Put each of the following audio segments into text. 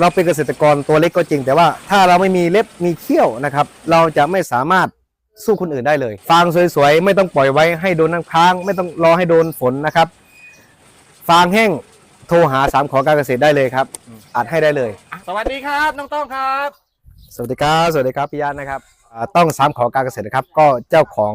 เราเป็นเกษตรกรตัวเล็กก็จริง แต่ว่าถ้าเราไม่มีเล็บมีเขี้ยวนะครับ เราจะไม่สามารถสู้คนอื่นได้เลย ฟางสวยๆ ไม่ต้องปล่อยไว้ให้โดนน้ำค้าง ไม่ต้องรอให้โดนฝนนะครับ ฟางแห้งโทรหาสามขอการเกษตรได้เลยครับอัดให้ได้เลยอะสวัสดีครับน้องต้องครับ สวัสดีครับสวัสดีครับพี่ยานนะครับอ่าต้องสามขอการเกษตรนะครับ ก็เจ้าของ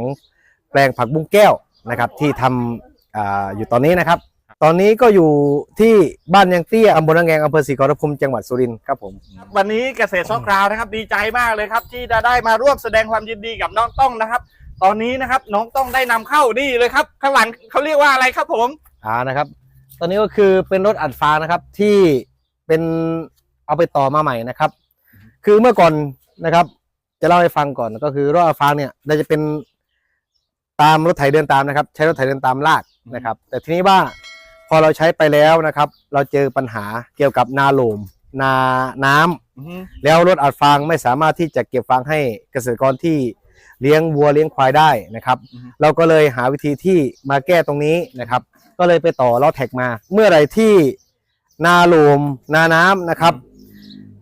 แปลงผักบุ้งแก้วนะครับ ที่ทำอาอยู่ตอนนี้นะครับ ตอนนี้ก็อยู่ที่บ้านยังเตี้ยอำเภอระแงงอำเภอศรีขอรภูมิจังหวัดสุรินทร์ครับผมวันนี้เกษตรซอกกราวนะครับดีใจมากเลยครับ ที่จะได้มาร่วมแสดงความยินดีกับน้องต้องนะครับ ตอนนี้นะครับน้องต้องได้นำเข้านี่เลยครับ ข้างหลังเขาเรียกว่าอะไรครับผมอ่านะครับ ตอนนี้ก็คือเป็นรถอัดฟางนะครับที่เป็นเอาไปต่อมาใหม่นะครับ คือเมื่อก่อนนะครับ จะเล่าให้ฟังก่อนก็คือรถอัดฟางเนี่ยเราจะเป็นตามรถไถเดินตามนะครับ ใช้รถไถเดินตามลากนะครับ แต่ทีนี้ว่า พอเราใช้ไปแล้วนะครับ เราเจอปัญหาเกี่ยวกับนาโลมนาน้ำอือฮึแล้วรถอัดฟางไม่สามารถที่จะเก็บฟางให้เกษตรกรที่เลี้ยงวัวเลี้ยงควายได้นะครับเราก็เลยหาวิธีที่มาแก้ตรงนี้นะครับ ก็เลยไปต่อล้อแท็กมา เมื่อไหร่ที่นาโลมนาน้ำนะครับ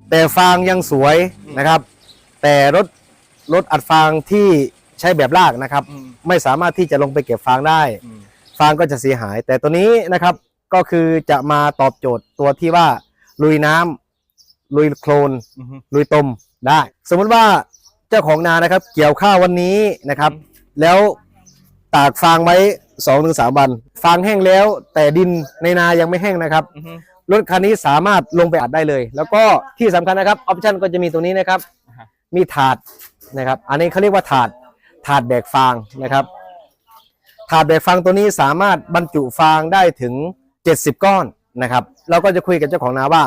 แต่ฟางยังสวยนะครับ แต่รถรถอัดฟางที่ใช้แบบลากนะครับ อืมไม่สามารถที่จะลงไปเก็บฟางได้ อืม ฟางก็จะเสียหาย แต่ตัวนี้นะครับก็คือจะมาตอบโจทย์ตัวที่ว่าลุยน้ำลุยโคลนอือฮึลุยต้มได้ สมมุติว่าเจ้าของนานะครับ เกี่ยวข้าววันนี้นะครับ แล้วตากฟางไว้สองถึงสามวัน ฟางแห้งแล้ว แต่ดินในนายังไม่แห้งนะครับอือฮึรถคันนี้สามารถลงไปอัดได้เลย แล้วก็ที่สำคัญนะครับออปชันก็จะมีตรงนี้นะครับ มีถาดนะครับ อันนี้เขาเรียกว่าถาดถาดแบกฟางนะครับ ถาดแบกฟางตัวนี้สามารถบรรจุฟางได้ถึง 70 ก้อนนะครับ เราก็จะคุยกับเจ้าของนาว่า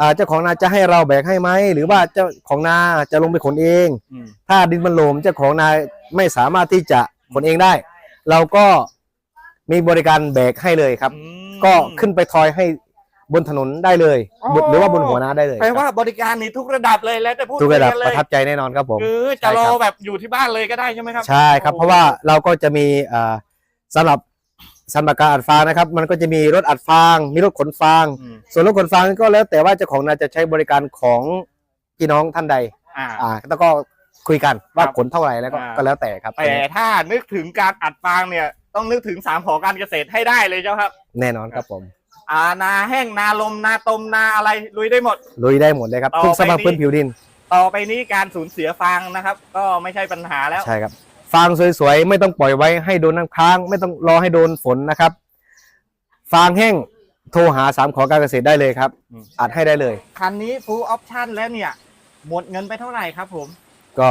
อ่าเจ้าของนาจะให้เราแบกให้ไหมหรือว่าเจ้าของนาจะลงไปขนเองอืมถ้าดินมันโลมเจ้าของนาไม่สามารถที่จะขนเองได้ เราก็มีบริการแบกให้เลยครับอืมก็ขึ้นไปทอยให้บนถนนได้เลยอ๋อบนหรือว่าบนหัวนาได้เลยแปลครับว่าบริการนี่ทุกระดับเลยแล้วแต่พูดทุกระดับคุยนเลปยระทับใจแน่นอนครับผมคือจะใช่รคอรับแบบอยู่ที่บ้านเลยก็ได้ใช่ไหมครับใช่ครับโอ้เพราะว่าเราก็จะมี อ่าสำหรับสำหรับการอัดฟางนะครับ มันก็จะมีรถอัดฟาง มีรถขนฟางอืมส่วนรถขนฟางก็แล้วแต่ว่าเจ้าของนาจะใช้บริการของพี่น้องท่านใด อ่า อ่าแล้วก็คุยกันว่าครับขนเท่าไหร่แล้วก็อ่า ก็แล้วแต่ครับแต่ถ้านึกถึงการอัดฟางเนี่ย ต้องนึกถึงสามหอการเกษตรให้ได้เลยเจ้าครับ แน่นอนครับผมอ่านาแห้งนาลมนาตมนาอะไรลุยได้หมด ลุยได้หมดเลยครับต่อทุกสภาพไปนี้ พื้นผิวดินต่อไปนี้การสูญเสียฟางนะครับ ก็ไม่ใช่ปัญหาแล้ว ใช่ครับ ฟางสวยๆ ไม่ต้องปล่อยไว้ให้โดนน้ำค้าง ไม่ต้องรอให้โดนฝนนะครับ ฟางแห้งโทรหาสามขอการเกษตรได้เลยครับอืมอัดให้ได้เลย คันนี้ full option แล้วเนี่ย หมดเงินไปเท่าไหร่ครับผม ก็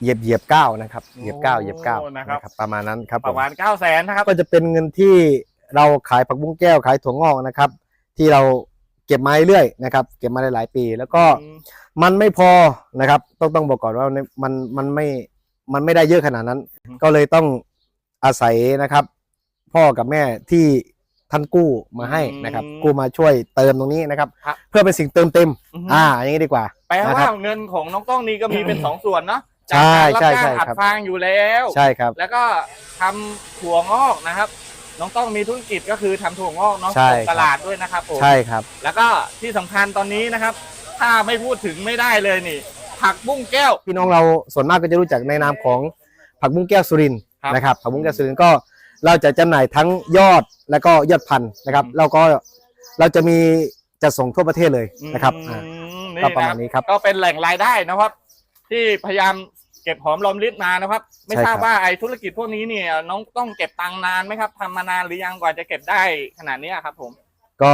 เหยียบเหยียบเก้านะครับเหยียบเก้าเหยียบเก้าโอ้นะครับประมาณนั้นครับปผระมมาณ9 0 0แสนนะครับ ก็จะเป็นเงินที่เราขายผักบุ้งแก้วขายถั่วงอกนะครับ ที่เราเก็บมาเรื่อยๆนะครับ เก็บมาหลายๆปี แล้วก็อืมมันไม่พอนะครับ ต้องต้องบอกก่อนว่ามันมันไม่ มันไม่ได้เยอะขนาดนั้นอืมก็เลยต้องอาศัยนะครับ พ่อกับแม่ที่ท่านกู้มาให้นะครับ กู้มาช่วยเติมตรงนี้นะครับ ครับ เพื่อเป็นสิ่งเติมเต็มอืมอ่าอย่างนี้ดีกว่า แปลนะคว่ารับเงินของน้องต้องนี่ก็มีเป็นสองส่วนเนาะใช่จากการรับใช่จ้างใช่อัดครับ ฟางอยู่แล้ว ใช่ครับ แล้วก็ทำถั่วงอกนะครับ น้องต้องมีธุรกิจก็คือทำถั่วงอกเนาะใช่ส่งครับ ตลาดด้วยนะครับผมใช่ครับ แล้วก็ที่สำคัญตอนนี้นะครับ ถ้าไม่พูดถึงไม่ได้เลยนี่ ผักบุ้งแก้ว พี่น้องเราส่วนมากก็จะรู้จักในนามของผักบุ้งแก้วสุรินทร์ครับ นะครับผักบุ้งแก้วสุรินทร์ก็เราจะจำหน่ายทั้งยอดและก็ยอดพันธุ์นะครับเราก็เราจะมีจะส่งทั่วประเทศเลยนะครับอือ่ามนี่ก็ประนะมาณนี้ครับ ก็เป็นแหล่งรายได้นะครับ ที่พยายามเก็บหอมรอมริบมานะครับ ไม่ใช่ทราบครับ ว่าไอ้ธุรกิจพวกนี้เนี่ยน้องต้องเก็บตังค์นานไหมครับทำมานานหรือยังกว่าจะเก็บได้ขนาดเนี้ยครับผม ก็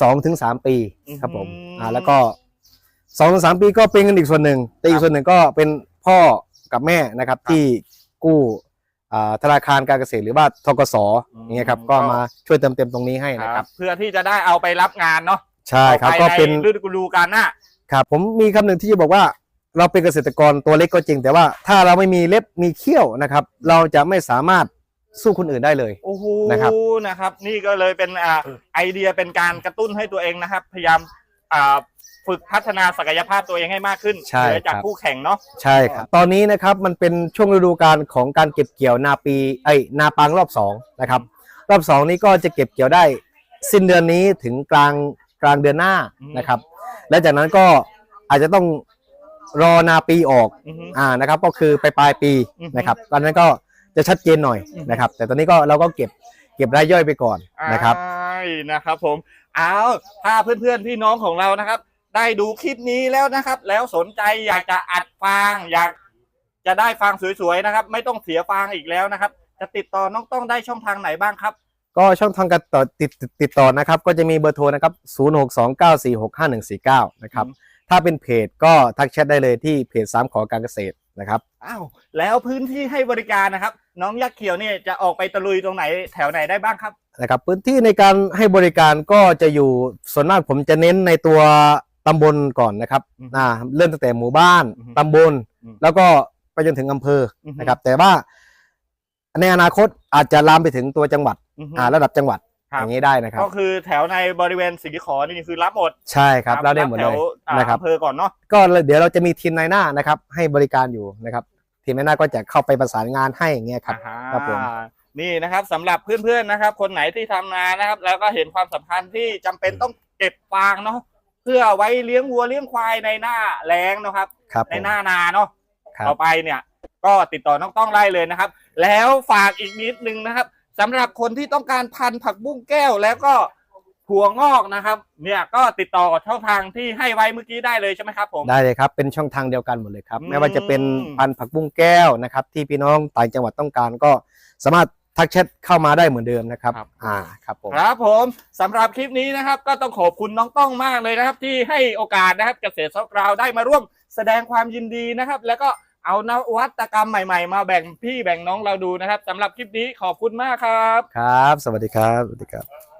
สองถึงสามปีครับผมอืม อ่าแล้วก็ สองถึงสามปีก็เป็นเงินอีกส่วนหนึ่งแต่อีกส่วนหนึ่งก็เป็นพ่อกับแม่นะครับที่กู้อ่าธนาคารการเกษตรหรือว่าทกสอย่างเงี้ยครับก็มาช่วยเติมเต็มตรงนี้ให้นะครับ เพื่อที่จะได้เอาไปรับงานเนาะใช่ครับต่อก็ไปเป็นในฤดูกาลหน้าครับผมมีคำหนึ่งที่จะบอกว่าเราเป็นเกษตรกรตัวเล็กก็จริง แต่ว่าถ้าเราไม่มีเล็บมีเขี้ยวนะครับ เราจะไม่สามารถสู้คนอื่นได้เลยโอ้โหนะครับนะครับ นี่ก็เลยเป็นอ่าไอเดียเป็นการกระตุ้นให้ตัวเองนะครับ พยายามอ่า ฝึกพัฒนาศักยภาพตัวเองให้มากขึ้นใช่เหนือจากครับ คู่แข่งเนาะ ใช่ครับ ตอนนี้นะครับมันเป็นช่วงฤดูกาลของการเก็บเกี่ยวนาปีไอ้ยนาปังรอบสองนะครับ รอบสองนี้ก็จะเก็บเกี่ยวได้สิ้นเดือนนี้ถึงกลางกลางเดือนหน้านะครับ และจากนั้นก็อาจจะต้องรอนาปีออกอือฮึ อ่านะครับ ก็คือไปปลายปีอือฮึนะครับตอนนั้นก็จะชัดเจนหน่อยอือฮึ นะครับ แต่ตอนนี้ก็เราก็เก็บเก็บรายย่อยไปก่อนนะครับ ใช่นะครับผมเอาถ้าเพื่อนๆพี่น้องของเรานะครับ ได้ดูคลิปนี้แล้วนะครับ แล้วสนใจอยากจะอัดฟาง อยากจะได้ฟางสวยๆนะครับ ไม่ต้องเสียฟางอีกแล้วนะครับ จะติดต่อน้องต้องได้ช่องทางไหนบ้างครับ ก็ช่องทางการต่อติดติดติดต่อนะครับ ก็จะมีเบอร์โทรนะครับ 0 6 2 9 4 6 5 1 4 9 นะครับอืมถ้าเป็นเพจก็ทักแชทได้เลยที่เพจสามขอการเกษตรนะครับ อ้าว แล้วพื้นที่ให้บริการนะครับ น้องยักษ์เขียวเนี่ยจะออกไปตะลุยตรงไหนแถวไหนได้บ้างครับ นะครับ พื้นที่ในการให้บริการก็จะอยู่ส่วนมากผมจะเน้นในตัว ตำบลก่อนนะครับอืมอ่าเริ่มตั้งแต่หมู่บ้านอืมตำบล อืมแล้วก็ไปจนถึงอำเภออือฮึนะครับ แต่ว่าในอนาคตอาจจะลามไปถึงตัวจังหวัดอือฮึ อ่าระดับจังหวัดครับอย่างนี้ได้นะครับ ก็คือแถวในบริเวณสิงห์ขอนี่คือรับหมดใช่ครับเราได้หมดแถเลวย อ่านะครับ อำเภอก่อนเนาะ ก็เดี๋ยวเราจะมีทีมนายหน้านะครับ ให้บริการอยู่นะครับ ทีมนายหน้าก็จะเข้าไปประสานงานให้อย่างเงี้ยครับ อ่าฮะครับผมนี่นะครับสำหรับเพื่อนๆนะครับ คนไหนที่ทำนานะครับ แล้วก็เห็นความสำคัญที่จำเป็นต้องเก็บฟางเนาะเพื่อไว้เลี้ยงวัวเลี้ยงควายในหน้าแล้งเนาะครับ ครับในผมหน้านาเนาะครับต่อไปเนี่ยก็ติดต่อน้องต้องได้เลยนะครับ แล้วฝากอีกนิดนึงนะครับสำหรับคนที่ต้องการพันธุ์ผักบุ้งแก้วแล้วก็ถั่วงอกนะครับ เนี่ยก็ติดต่อช่องทางที่ให้ไว้เมื่อกี้ได้เลยใช่ไหมครับผมได้เลยครับเป็นช่องทางเดียวกันหมดเลยครับอืมไม่ว่าจะเป็นพันธุ์ผักบุ้งแก้วนะครับ ที่พี่น้องต่างจังหวัดต้องการก็สามารถ ทักแชทเข้ามาได้เหมือนเดิมนะครับ อ่าครับผม ครับผมสำหรับคลิปนี้นะครับ ก็ต้องขอบคุณน้องต้องมากเลยนะครับ ที่ให้โอกาสนะครับเกษตรซอกราวได้มาร่วมแสดงความยินดีนะครับ แล้วก็เอานวัตกรรมใหม่ๆ มาแบ่งพี่แบ่งน้องเราดูนะครับสำหรับคลิปนี้ขอบคุณมากครับ ครับ สวัสดีครับ สวัสดีครับ